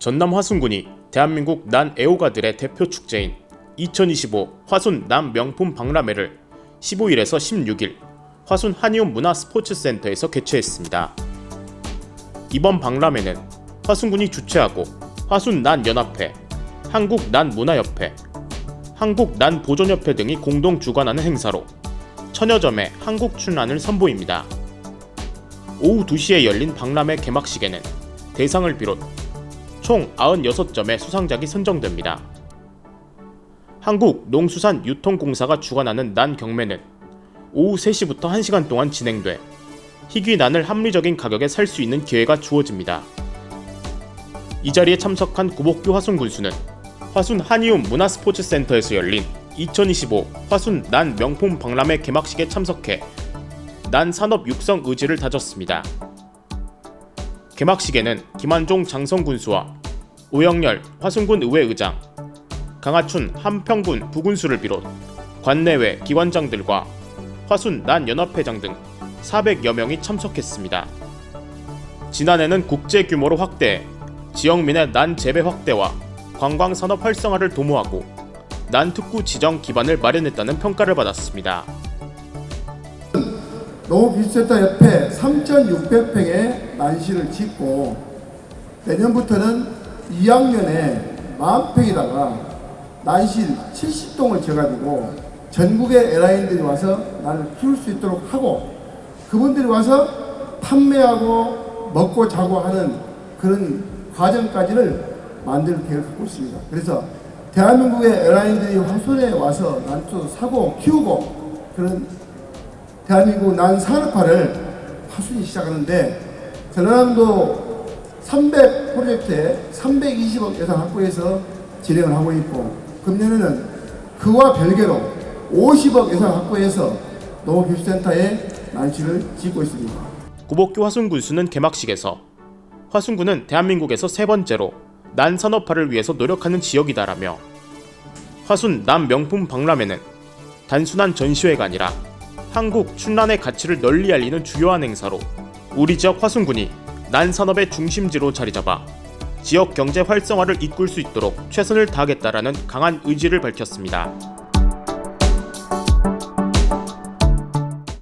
전남 화순군이 대한민국 난 애호가들의 대표 축제인 2025 화순 남 명품 박람회를 15일에서 16일 화순 한의원 문화 스포츠 센터에서 개최했습니다. 이번 박람회는 화순군이 주최하고 화순 난 연합회, 한국 난 문화협회, 한국 난 보존협회 등이 공동 주관하는 행사로 천여 점의 한국 출란을 선보입니다. 오후 2시에 열린 박람회 개막식에는 대상을 비롯 총 96점의 수상작이 선정됩니다. 한국농수산유통공사가 주관하는 난 경매는 오후 3시부터 1시간 동안 진행돼 희귀 난을 합리적인 가격에 살 수 있는 기회가 주어집니다. 이 자리에 참석한 구복규 화순 군수는 화순 한의원 문화스포츠센터에서 열린 2025 화순 난 명품 박람회 개막식에 참석해 난 산업 육성 의지를 다졌습니다. 개막식에는 김한종 장성 군수와 오영열 화순군 의회 의장, 강하춘 한평군 부군수를 비롯 관내외 기관장들과 화순 난 연합회장 등 400여 명이 참석했습니다. 지난해는 국제 규모로 확대해 지역민의 난 재배 확대와 관광 산업 활성화를 도모하고 난 특구 지정 기반을 마련했다는 평가를 받았습니다. 농업기술센터 옆에 3,600평의 난시를 짓고 내년부터는 2학년에 만평에다가 난실 70동을 지어가지고 전국의 에라인들이 와서 나를 키울 수 있도록 하고 그분들이 와서 판매하고 먹고 자고 하는 그런 과정까지를 만들 계획을 갖고 있습니다. 그래서 대한민국의 에라인들이 화순에 와서 난또 사고 키우고 그런 대한민국 난 산업화를 화순이 시작하는데 전라남도 300 프로젝트에 320억 예산 확보해서 진행을 하고 있고 금년에는 그와 별개로 50억 예산 확보해서 농업기술센터에 난시를 짓고 있습니다. 구복규 화순 군수는 개막식에서 화순군은 대한민국에서 세 번째로 난 산업화를 위해서 노력하는 지역이다라며 화순 남 명품 박람회는 단순한 전시회가 아니라 한국 춘란의 가치를 널리 알리는 주요한 행사로 우리 지역 화순군이 난 산업의 중심지로 자리 잡아 지역 경제 활성화를 이끌 수 있도록 최선을 다하겠다라는 강한 의지를 밝혔습니다.